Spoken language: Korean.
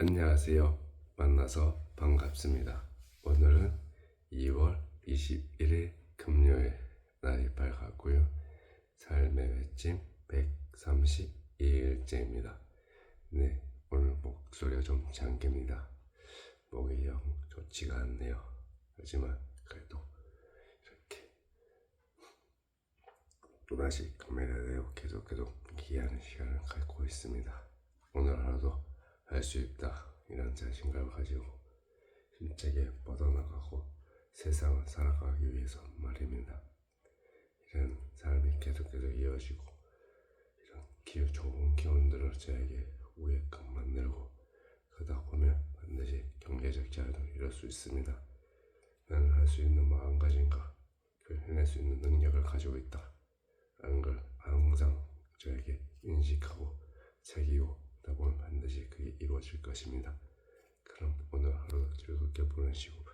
안녕하세요. 만나서 반갑습니다. 오늘은 2월 21일 금요일 날이 밝았고요. 삶의 외침 132일째입니다. 네, 오늘 목소리가 좀 잠깁니다. 목이 영 좋지가 않네요. 하지만 그래도 이렇게 또다시 카메라에 대고 계속 계속 기이하는 시간을 갖고 있습니다. 할 수 있다 이런 자신감을 가지고 힘차게 뻗어나가고 세상을 살아가기 위해서 말입니다. 이런 삶이 계속 계속 이어지고 이런 기 좋은 기운들을 저에게 우에끔 만들고 그러다 보면 반드시 경제적 자유도 이룰 수 있습니다. 나는 할 수 있는 마음가짐과 그 해낼 수 있는 능력을 가지고 있다. 라는 걸 항상 저에게 인식하고 새기고 다 보면 반드시 그게 이루어질 것입니다. 그럼 오늘 하루 즐겁게 보내시고